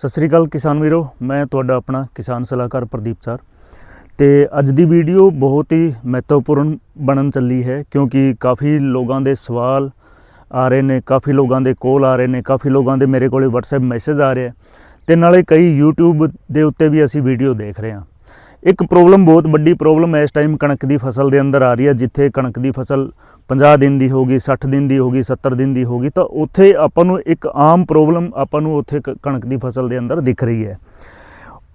ਸਤਿ ਸ੍ਰੀ ਅਕਾਲ ਕਿਸਾਨ ਵੀਰੋ, ਮੈਂ ਤੁਹਾਡਾ ਆਪਣਾ ਕਿਸਾਨ ਸਲਾਹਕਾਰ ਪ੍ਰਦੀਪ ਸਰ ਤੇ ਅੱਜ ਦੀ ਵੀਡੀਓ ਬਹੁਤ ਹੀ ਮਹੱਤਵਪੂਰਨ ਬਣਨ ਚੱਲੀ ਹੈ, ਕਿਉਂਕਿ ਕਾਫੀ ਲੋਕਾਂ ਦੇ ਸਵਾਲ ਆ ਰਹੇ ਨੇ, ਕਾਫੀ ਲੋਕਾਂ ਦੇ ਕੋਲ ਆ ਰਹੇ ਨੇ, ਕਾਫੀ ਲੋਕਾਂ ਦੇ ਮੇਰੇ ਕੋਲੇ WhatsApp ਮੈਸੇਜ ਆ ਰਹੇ ਆ ਤੇ ਨਾਲੇ ਕਈ YouTube ਦੇ ਉੱਤੇ ਵੀ ਅਸੀਂ ਵੀਡੀਓ ਦੇਖ ਰਹੇ ਹਾਂ। ਇੱਕ ਪ੍ਰੋਬਲਮ, ਬਹੁਤ ਵੱਡੀ ਪ੍ਰੋਬਲਮ ਇਸ ਟਾਈਮ ਕਣਕ ਦੀ ਫਸਲ ਦੇ ਅੰਦਰ ਆ ਰਹੀ ਹੈ, ਜਿੱਥੇ ਕਣਕ ਦੀ ਫਸਲ 50 ਦਿਨ ਦੀ ਹੋਗੀ 60 ਦਿਨ ਦੀ ਹੋਗੀ 70 ਦਿਨ ਦੀ ਹੋਗੀ ਤਾਂ ਉੱਥੇ ਆਪਾਂ ਨੂੰ ਇੱਕ ਆਮ ਪ੍ਰੋਬਲਮ ਆਪਾਂ ਨੂੰ ਉੱਥੇ ਕ- ਕਣਕ ਦੀ ਫਸਲ ਦੇ ਅੰਦਰ ਦਿਖ ਰਹੀ ਹੈ।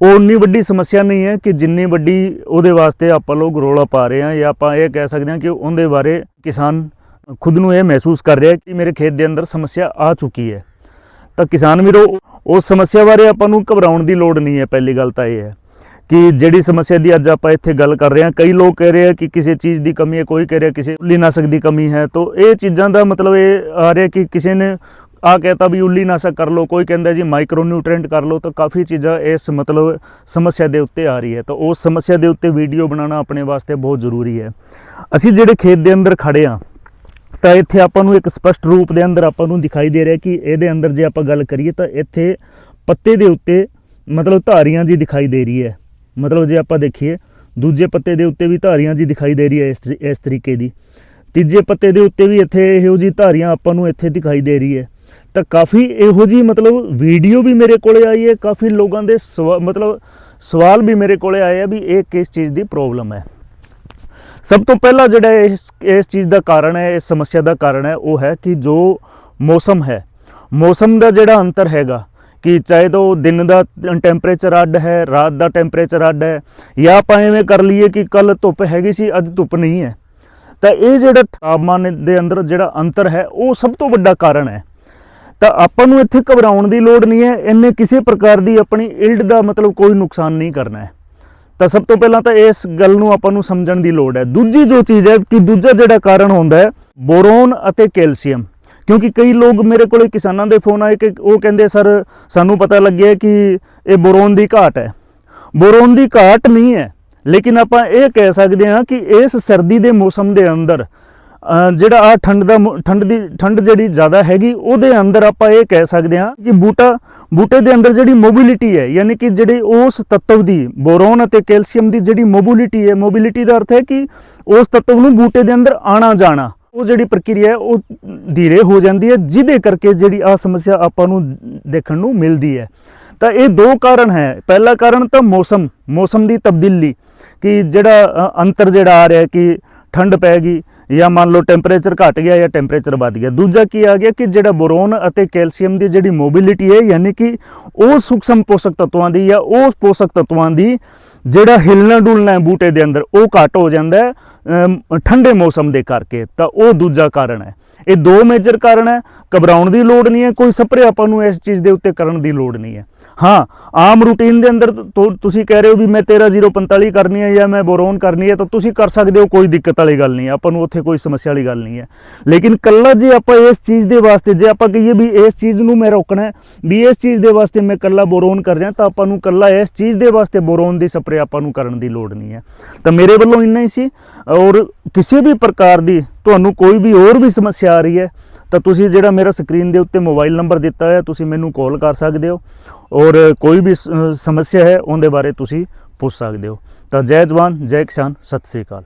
ਉਹ ਉਨੀ ਵੱਡੀ ਸਮੱਸਿਆ ਨਹੀਂ ਹੈ ਕਿ ਜਿੰਨੀ ਵੱਡੀ ਉਹਦੇ ਵਾਸਤੇ ਆਪਾਂ ਲੋਕ ਰੋਲਾ ਪਾ ਰਹੇ ਹਾਂ ਜਾਂ ਆਪਾਂ ਇਹ ਕਹਿ ਸਕਦੇ ਹਾਂ ਕਿ ਉਹਦੇ ਬਾਰੇ ਕਿਸਾਨ ਖੁਦ ਨੂੰ ਇਹ ਮਹਿਸੂਸ ਕਰ ਰਿਹਾ ਕਿ ਮੇਰੇ ਖੇਤ ਦੇ ਅੰਦਰ ਸਮੱਸਿਆ ਆ ਚੁੱਕੀ ਹੈ। ਤਾਂ ਕਿਸਾਨ ਵੀਰੋ, ਉਸ ਸਮੱਸਿਆ ਬਾਰੇ ਆਪਾਂ ਨੂੰ ਘਬਰਾਉਣ ਦੀ ਲੋੜ ਨਹੀਂ ਹੈ, ਪਹਿਲੀ ਗੱਲ ਤਾਂ ਇਹ ਹੈ। ਕਿ ਜਿਹੜੀ ਸਮੱਸਿਆ ਦੀ ਅੱਜ ਆਪਾਂ ਇੱਥੇ ਗੱਲ ਕਰ ਰਹੇ ਹਾਂ, ਕਈ ਲੋਕ ਕਹਿ ਰਹੇ ਆ ਕਿ ਕਿਸੇ ਚੀਜ਼ ਦੀ ਕਮੀ ਹੈ, ਕੋਈ ਕਹਿ ਰਿਹਾ ਕਿਸੇ ਉੱਲੀ ਨਾਸਕ ਦੀ ਕਮੀ ਹੈ, ਤਾਂ ਇਹ ਚੀਜ਼ਾਂ ਦਾ ਮਤਲਬ ਇਹ ਆ ਰਿਹਾ ਕਿ ਕਿਸੇ ਨੇ ਆ ਕਹਿਤਾ ਵੀ ਉੱਲੀ ਨਾਸਕ ਕਰ ਲਓ, ਕੋਈ ਕਹਿੰਦਾ ਜੀ ਮਾਈਕਰੋ ਨਿਊਟ੍ਰੀਐਂਟ ਕਰ ਲਓ, ਤਾਂ ਕਾਫੀ ਚੀਜ਼ਾਂ ਇਸ ਮਤਲਬ ਸਮੱਸਿਆ ਦੇ ਉੱਤੇ ਆ ਰਹੀ ਹੈ, ਤਾਂ ਉਸ ਸਮੱਸਿਆ ਦੇ ਉੱਤੇ ਵੀਡੀਓ ਬਣਾਉਣਾ ਆਪਣੇ ਵਾਸਤੇ ਬਹੁਤ ਜ਼ਰੂਰੀ ਹੈ। ਅਸੀਂ ਜਿਹੜੇ ਖੇਤ ਦੇ ਅੰਦਰ ਖੜੇ ਆ ਤਾਂ ਇੱਥੇ ਆਪਾਂ ਨੂੰ ਇੱਕ ਸਪਸ਼ਟ ਰੂਪ ਦੇ ਅੰਦਰ ਆਪਾਂ ਨੂੰ ਦਿਖਾਈ ਦੇ ਰਿਹਾ ਕਿ ਇਹਦੇ ਅੰਦਰ ਜੇ ਆਪਾਂ ਗੱਲ ਕਰੀਏ, ਤਾਂ ਇੱਥੇ ਪੱਤੇ ਦੇ ਉੱਤੇ ਮਤਲਬ ਧਾਰੀਆਂ ਜੀ ਦਿਖਾਈ ਦੇ ਰਹੀ ਹੈ। ਮਤਲਬ ਜੇ ਆਪਾਂ ਦੇਖੀਏ, ਦੂਜੇ ਪੱਤੇ ਦੇ ਉੱਤੇ ਵੀ ਧਾਰੀਆਂ ਜੀ ਦਿਖਾਈ ਦੇ ਰਹੀ ਹੈ ਇਸ ਤਰੀ- ਇਸ ਤਰੀਕੇ ਦੀ। ਤੀਜੇ ਪੱਤੇ ਦੇ ਉੱਤੇ ਵੀ ਇੱਥੇ ਇਹੋ ਜੀ ਧਾਰੀਆਂ ਆਪਾਂ ਨੂੰ ਇੱਥੇ ਦਿਖਾਈ ਦੇ ਰਹੀ ਹੈ। ਤਾਂ ਕਾਫੀ ਇਹੋ ਜੀ ਮਤਲਬ ਵੀਡੀਓ ਵੀ ਮੇਰੇ ਕੋਲੇ ਆਈ ਹੈ, ਕਾਫੀ ਲੋਕਾਂ ਦੇ ਸਵਾ- ਮਤਲਬ ਸਵਾਲ ਵੀ ਮੇਰੇ ਕੋਲੇ ਆਏ ਆ ਵੀ ਇਹ ਕਿਸ ਚੀਜ਼ ਦੀ ਪ੍ਰੋਬਲਮ ਹੈ। ਸਭ ਤੋਂ ਪਹਿਲਾਂ ਜਿਹੜਾ ਇਸ ਇਸ ਚੀਜ਼ ਦਾ ਕਾਰਨ ਹੈ, ਇਸ ਸਮੱਸਿਆ ਦਾ ਕਾਰਨ ਹੈ, ਉਹ ਹੈ ਕਿ ਜੋ ਮੌਸਮ ਹੈ, ਮੌਸਮ ਦਾ ਜਿਹੜਾ ਅੰਤਰ ਹੈਗਾ ਕਿ ਚਾਹੇ ਤਾਂ ਉਹ ਦਿਨ ਦਾ ਟੈਂਪਰੇਚਰ ਅੱਡ ਹੈ, ਰਾਤ ਦਾ ਟੈਂਪਰੇਚਰ ਅੱਡ ਹੈ, ਜਾਂ ਆਪਾਂ ਐਵੇਂ ਕਰ ਲਈਏ ਕਿ ਕੱਲ ਧੁੱਪ ਹੈਗੀ ਸੀ, ਅੱਜ ਧੁੱਪ ਨਹੀਂ ਹੈ। ਤਾਂ ਇਹ ਜਿਹੜਾ ਤਾਪਮਾਨ ਦੇ ਅੰਦਰ ਜਿਹੜਾ ਅੰਤਰ ਹੈ, ਉਹ ਸਭ ਤੋਂ ਵੱਡਾ ਕਾਰਨ ਹੈ। ਤਾਂ ਆਪਾਂ ਨੂੰ ਇੱਥੇ ਘਬਰਾਉਣ ਦੀ ਲੋੜ ਨਹੀਂ ਹੈ, ਇਹਨੇ ਕਿਸੇ ਪ੍ਰਕਾਰ ਦੀ ਆਪਣੀ ਇਲਡ ਦਾ ਮਤਲਬ ਕੋਈ ਨੁਕਸਾਨ ਨਹੀਂ ਕਰਨਾ ਹੈ। ਤਾਂ ਸਭ ਤੋਂ ਪਹਿਲਾਂ ਤਾਂ ਇਸ ਗੱਲ ਨੂੰ ਆਪਾਂ ਨੂੰ ਸਮਝਣ ਦੀ ਲੋੜ ਹੈ। ਦੂਜੀ ਜੋ ਚੀਜ਼ ਹੈ ਕਿ ਦੂਜਾ ਜਿਹੜਾ ਕਾਰਨ ਹੁੰਦਾ ਹੈ, ਬੋਰੋਨ ਅਤੇ ਕੈਲਸ਼ੀਅਮ। ਕਿਉਂਕਿ ਕਈ ਲੋਕ ਮੇਰੇ ਕੋਲੇ ਕਿਸਾਨਾਂ ਦੇ ਫੋਨ ਆਏ ਕਿ ਉਹ ਕਹਿੰਦੇ, ਸਰ, ਸਾਨੂੰ ਪਤਾ ਲੱਗਿਆ ਕਿ ਇਹ ਬੋਰੋਨ ਦੀ ਘਾਟ ਹੈ। ਬੋਰੋਨ ਦੀ ਘਾਟ ਨਹੀਂ ਹੈ, ਲੇਕਿਨ ਆਪਾਂ ਇਹ ਕਹਿ ਸਕਦੇ ਹਾਂ ਕਿ ਇਸ ਸਰਦੀ ਦੇ ਮੌਸਮ ਦੇ ਅੰਦਰ ਜਿਹੜਾ ਆ ਠੰਡ ਦਾ ਮੌ- ਠੰਡ ਦੀ, ਠੰਡ ਜਿਹੜੀ ਜ਼ਿਆਦਾ ਹੈਗੀ, ਉਹਦੇ ਅੰਦਰ ਆਪਾਂ ਇਹ ਕਹਿ ਸਕਦੇ ਹਾਂ ਕਿ ਬੂਟਾ, ਬੂਟੇ ਦੇ ਅੰਦਰ ਜਿਹੜੀ ਮੋਬਿਲਿਟੀ ਹੈ, ਯਾਨੀ ਕਿ ਜਿਹੜੀ ਉਸ ਤੱਤਵ ਦੀ, ਬੋਰੋਨ ਅਤੇ ਕੈਲਸ਼ੀਅਮ ਦੀ ਜਿਹੜੀ ਮੋਬਿਲਿਟੀ ਹੈ, ਮੋਬਿਲਿਟੀ ਦਾ ਅਰਥ ਹੈ ਕਿ ਉਸ ਤੱਤਵ ਨੂੰ ਬੂਟੇ ਦੇ ਅੰਦਰ ਆਣਾ ਜਾਣਾ ਉਹ ਜਿਹੜੀ ਪ੍ਰਕਿਰਿਆ ਹੈ, ਉਹ ਧੀਰੇ ਹੋ ਜਾਂਦੀ ਹੈ, ਜਿਹਦੇ ਕਰਕੇ ਜਿਹੜੀ ਆ ਸਮੱਸਿਆ ਆਪਾਂ ਨੂੰ ਦੇਖਣ ਨੂੰ ਮਿਲਦੀ ਹੈ। ਤਾਂ ਇਹ ਦੋ ਕਾਰਨ ਹੈ। ਪਹਿਲਾ ਕਾਰਨ ਤਾਂ ਮੌਸਮ ਮੌਸਮ ਦੀ ਤਬਦੀਲੀ, ਕਿ ਜਿਹੜਾ ਅੰਤਰ ਜਿਹੜਾ ਆ ਰਿਹਾ ਕਿ ਠੰਡ ਪੈ ਗਈ ਜਾਂ ਮੰਨ ਲਓ ਟੈਂਪਰੇਚਰ ਘਟ ਗਿਆ ਜਾਂ ਟੈਂਪਰੇਚਰ ਵੱਧ ਗਿਆ। ਦੂਜਾ ਕੀ ਆ ਗਿਆ ਕਿ ਜਿਹੜਾ ਬੋਰੋਨ ਅਤੇ ਕੈਲਸ਼ੀਅਮ ਦੀ ਜਿਹੜੀ ਮੋਬਿਲਿਟੀ ਹੈ, ਯਾਨੀ ਕਿ ਉਹ ਸੂਖਸ਼ਮ ਪੋਸ਼ਕ ਤੱਤਵਾਂ ਦੀ ਜਾਂ ਉਹ ਪੋਸ਼ਕ ਤੱਤਵਾਂ ਦੀ ਜਿਹੜਾ ਹਿਲਣਾ ਡੁਲਣਾ ਬੂਟੇ ਦੇ ਅੰਦਰ, ਉਹ ਘਟ ਹੋ ਜਾਂਦਾ ਹੈ ਠੰਡੇ ਮੌਸਮ ਦੇ ਕਰਕੇ। ਤਾਂ ਉਹ ਦੂਜਾ ਕਾਰਨ ਹੈ। ਇਹ ਦੋ ਮੇਜਰ ਕਾਰਨ ਹੈ। ਘਬਰਾਉਣ ਦੀ ਲੋੜ ਨਹੀਂ ਹੈ। ਕੋਈ ਸਪਰੇ ਆਪਾਂ ਨੂੰ ਇਸ ਚੀਜ਼ ਦੇ ਉੱਤੇ ਕਰਨ ਦੀ ਲੋੜ ਨਹੀਂ ਹੈ। ਹਾਂ, ਆਮ ਰੂਟੀਨ ਦੇ ਅੰਦਰ ਤੁਸੀਂ ਕਹਿ ਰਹੇ ਹੋ ਵੀ ਮੈਂ 13045 ਕਰਨੀ ਹੈ ਜਾਂ ਮੈਂ ਬੋਰੋਨ ਕਰਨੀ ਹੈ, ਤਾਂ ਤੁਸੀਂ ਕਰ ਸਕਦੇ ਹੋ, ਕੋਈ ਦਿੱਕਤ ਵਾਲੀ ਗੱਲ ਨਹੀਂ ਆਪਾਂ ਨੂੰ ਉੱਥੇ ਕੋਈ ਸਮੱਸਿਆ ਵਾਲੀ ਗੱਲ ਨਹੀਂ ਹੈ। ਲੇਕਿਨ ਕੱਲਾ ਜੇ ਆਪਾਂ ਇਸ ਚੀਜ਼ ਦੇ ਵਾਸਤੇ, ਜੇ ਆਪਾਂ ਕਹੀਏ ਵੀ ਇਸ ਚੀਜ਼ ਨੂੰ ਮੈਂ ਰੋਕਣਾ ਵੀ ਇਸ ਚੀਜ਼ ਦੇ ਵਾਸਤੇ ਮੈਂ ਕੱਲਾ ਬੋਰੋਨ ਕਰ ਰਿਹਾ, ਤਾਂ ਆਪਾਂ ਨੂੰ ਕੱਲਾ ਇਸ ਚੀਜ਼ ਦੇ ਵਾਸਤੇ ਬੋਰੋਨ ਦੀ ਸਪਰੇ ਆਪਾਂ ਨੂੰ ਕਰਨ ਦੀ ਲੋੜ ਨਹੀਂ ਹੈ। ਤਾਂ ਮੇਰੇ ਵੱਲੋਂ ਇੰਨਾ ਹੀ ਸੀ। ਔਰ ਕਿਸੇ ਵੀ ਪ੍ਰਕਾਰ ਦੀ ਤੁਹਾਨੂੰ ਕੋਈ ਵੀ ਹੋਰ ਵੀ ਸਮੱਸਿਆ ਆ ਰਹੀ ਹੈ ਤਾਂ ਤੁਸੀਂ ਜਿਹੜਾ ਮੇਰਾ ਸਕਰੀਨ ਦੇ ਉੱਤੇ ਮੋਬਾਈਲ ਨੰਬਰ ਦਿੱਤਾ ਹੈ ਤੁਸੀਂ ਮੈਨੂੰ ਕਾਲ ਕਰ ਸਕਦੇ ਹੋ। ਔਰ ਕੋਈ ਵੀ ਸਮੱਸਿਆ ਹੈ, ਉਹਦੇ ਬਾਰੇ ਤੁਸੀਂ ਪੁੱਛ ਸਕਦੇ ਹੋ। ਤਾਂ ਜੈ ਜਵਾਨ, ਜੈ ਕਿਸਾਨ, ਸਤਿ ਸ੍ਰੀ ਅਕਾਲ।